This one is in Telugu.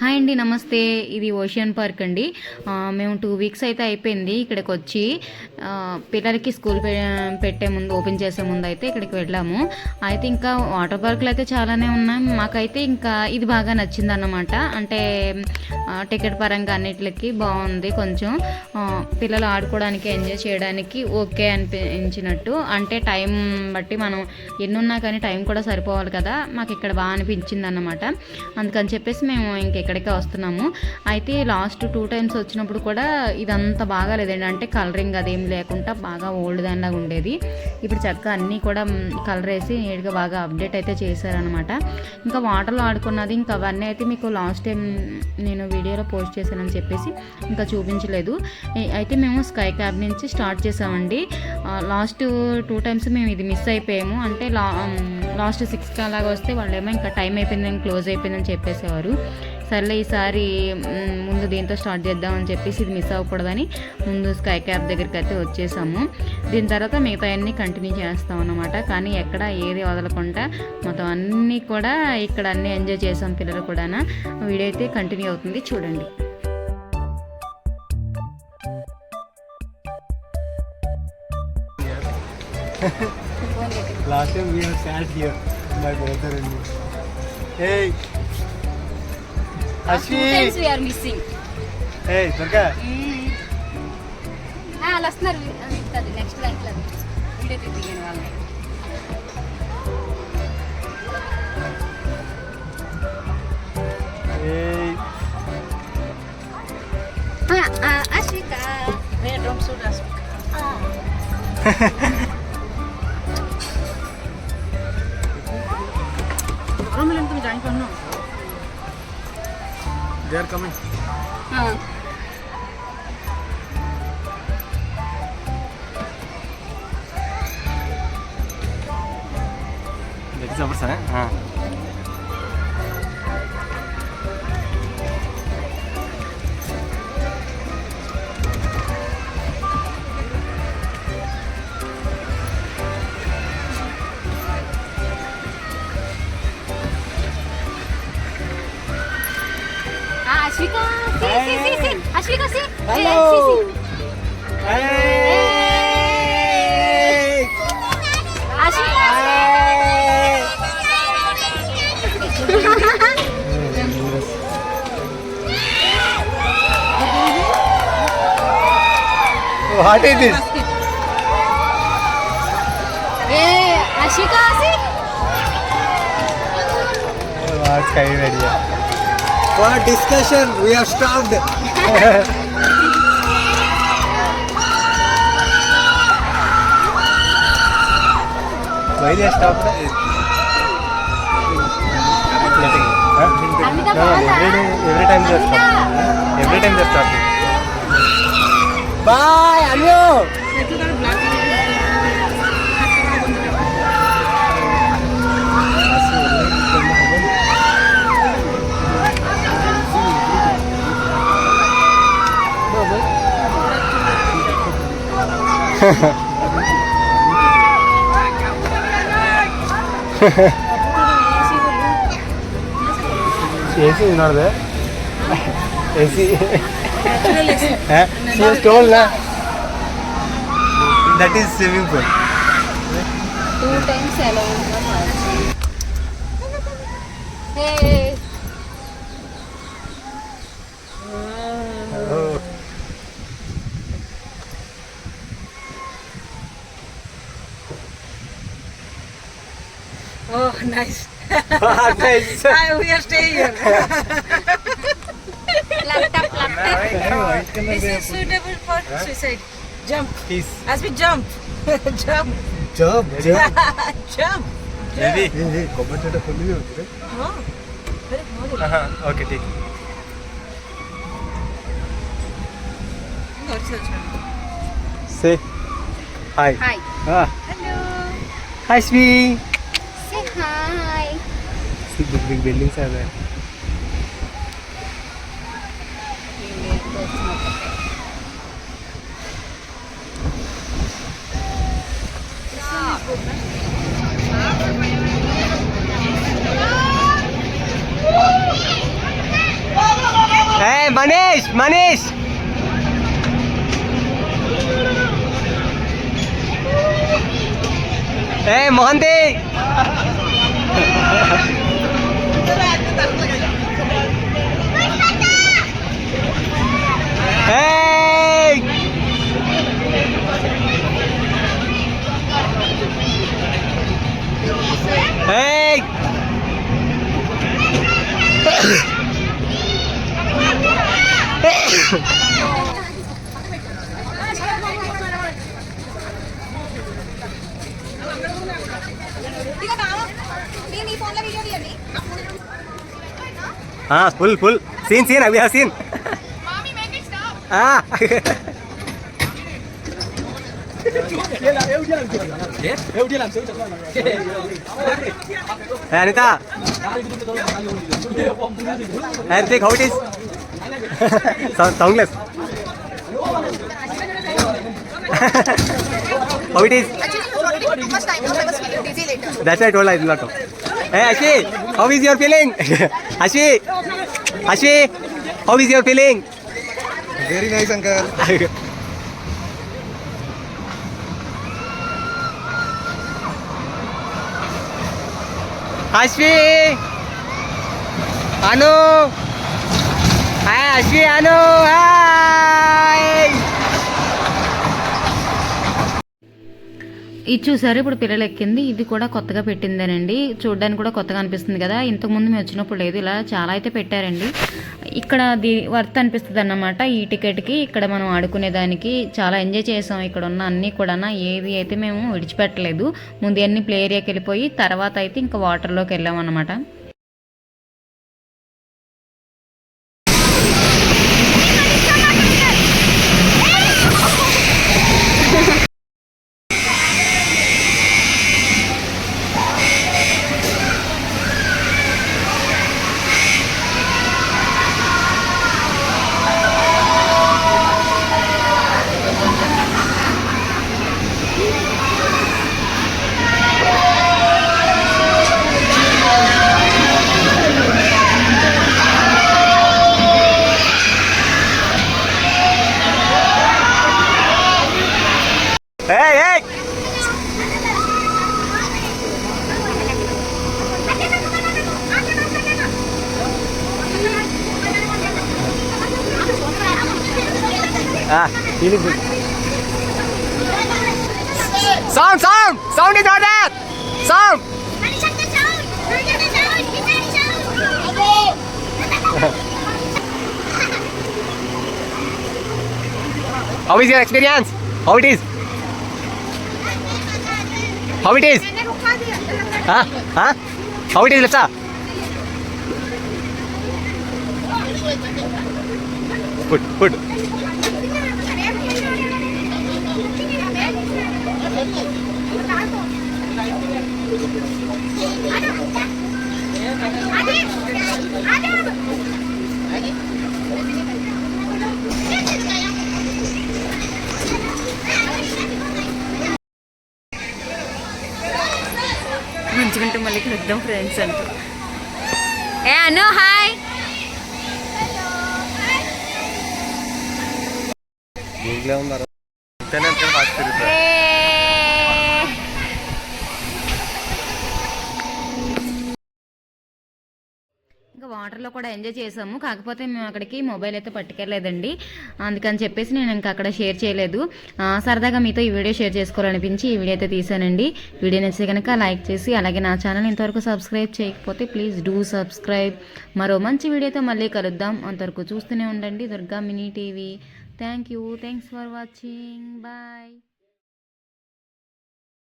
హాయ్ అండి నమస్తే. ఇది ఓషియన్ పార్క్ అండి. మేము టూ వీక్స్ అయితే అయిపోయింది ఇక్కడికి వచ్చి పిల్లలకి స్కూల్ పె- పెట్టే ముందు ఓపెన్ చేసే ముందు అయితే ఇక్కడికి వెళ్ళాము. అయితే ఇంకా వాటర్ పార్కులు అయితే చాలానే ఉన్నాయి. మాకైతే ఇంకా ఇది బాగా నచ్చింది అన్నమాట అంటే టికెట్ పరంగా అన్నిటికి బాగుంది కొంచెం. పిల్లలు ఆడుకోవడానికి ఎంజాయ్ చేయడానికి ఓకే అనిపించినట్టు. అంటే టైం బట్టి మనం ఎన్నున్నా కానీ టైం కూడా సరిపోవాలి కదా. మాకు ఇక్కడ బాగా అనిపించింది అన్నమాట అందుకని చెప్పేసి మేము ఇంకెక్కడికే వస్తున్నాము. అయితే లాస్ట్ టూ టైమ్స్ వచ్చినప్పుడు కూడా ఇదంతా బాగా లేదండి అంటే కలరింగ్ అదేం లేకుండా బాగా ఓల్డ్ దానిలాగా ఉండేది. ఇప్పుడు చక్కగా అన్నీ కూడా కలర్ వేసి నీట్గా బాగా అప్డేట్ అయితే చేశారనమాట ఇంకా వాటర్లో ఆడుకున్నది ఇంకా అవన్నీ అయితే మీకు లాస్ట్ టైం నేను వీడియోలో పోస్ట్ చేశానని చెప్పేసి ఇంకా చూపించలేదు. అయితే మేము స్కై క్యాబ్ నుంచి స్టార్ట్ చేసామండి లాస్ట్ టూ టైమ్స్ మేము ఇది మిస్ అయిపోయాము. అంటే లా లాస్ట్ సిక్స్కి అలాగ వస్తే వాళ్ళేమో ఇంకా టైం అయిపోయిందని క్లోజ్ అయిపోయిందని చెప్పేసేవారు. సర్లే ఈసారి ముందు దీంతో స్టార్ట్ చేద్దాం అని చెప్పేసి ఇది మిస్ అవ్వకూడదని ముందు స్కై క్యాబ్ దగ్గరికి అయితే వచ్చేసాము. దీని తర్వాత మిగతా అన్నీ కంటిన్యూ చేస్తాం అనమాట కానీ ఎక్కడ ఏది వదలకుండా మొత్తం అన్నీ కూడా ఇక్కడ అన్నీ ఎంజాయ్ చేసాం పిల్లలు కూడా వీడియో అయితే కంటిన్యూ అవుతుంది. చూడండి. Last time we have sat here, my brother and me. Hey, Ashwi. We are missing Hey, Durga. వాళ్ళు వస్తున్నారు నెక్స్ట్ లైఫ్లో వీడియో తీయను వాళ్ళని Hey. అశ్విక They are coming. That is our son. Ah. Ashley kasi. Hello! Hey! hey! Ashley kasi. What is this? Eh, hey, Ashika Asik. Oh, that's kind of idea. For discussion, we have stopped. Why they stopped? Nothing. Huh? Amita, No, no, AC ನೋಡಿದೆ AC toll that is swimming pool two times allow hey Oh, nice. nice. Ah, I are staying here. laptop, laptop. This is suitable for suicide. Jump. Peace. As we jump. jump. Jump. Jump. jump. Maybe. Hey, hey, commentator khol liye Oh, hain. हां okay. ओके ठीक से हाय hi. हां Hello. Hi, स्वी ऐसी बिग बिग बिल्डिंग्स आ गए मनीष मनीष ए मोहन tá ligado? हाँ फुल फुल सीन सीन अभी हाँ, सीन हाँ। Anita. Anita what is soundless what is That's why I told I did not talk. Hey, Ashi, how is your feeling? Ashi, Ashi, how is your feeling? Very nice, uncle. Ashwi! Anu! Hi, Ashwi, Anu! Hi! ఇది చూసారు ఇప్పుడు పిల్లలు ఎక్కింది. ఇది కూడా కొత్తగా పెట్టిందేనండి. చూడడానికి కూడా కొత్తగా అనిపిస్తుంది కదా. ఇంతకుముందు మేము వచ్చినప్పుడు లేదు. ఇలా చాలా అయితే పెట్టారండి. ఇక్కడ ది వర్త్ అనిపిస్తుంది అన్నమాట ఈ టికెట్కి. ఇక్కడ మనం ఆడుకునే దానికి చాలా ఎంజాయ్ చేసాం. ఇక్కడ ఉన్న అన్నీ కూడా ఏది అయితే మేము విడిచిపెట్టలేదు. ముందు అన్ని ప్లే ఏరియాకి వెళ్ళిపోయి తర్వాత అయితే ఇంకా వాటర్లోకి వెళ్ళాం అన్నమాట Ah, sound, sound! Sound is not there! Sound! How is your experience? How it is? How it is? Huh? Huh? How it is, Lipsa? Good, good. మంచిగుంటే మళ్ళీ కలుద్దాం ఫ్రెండ్స్ అంటూ. ఏ అను హాయ్ దీంట్లో ఉన్నారు. వాటర్లో కూడా ఎంజాయ్ చేసాము. కాకపోతే మేము అక్కడికి మొబైల్ అయితే పట్టుకెళ్ళలేదండి. అందుకని చెప్పేసి నేను ఇంకా అక్కడ షేర్ చేయలేదు. సరదాగా మీతో ఈ వీడియో షేర్ చేసుకోవాలనిపించి ఈ వీడియో అయితే తీసానండి వీడియో నచ్చితే కనుక లైక్ చేసి అలాగే నా ఛానల్ ఇంతవరకు సబ్స్క్రైబ్ చేయకపోతే ప్లీజ్ డూ సబ్స్క్రైబ్. మరో మంచి వీడియోతో మళ్ళీ కలుద్దాం. అంతవరకు చూస్తూనే ఉండండి. Durga mini TV. Thank you. Thanks for watching. Bye.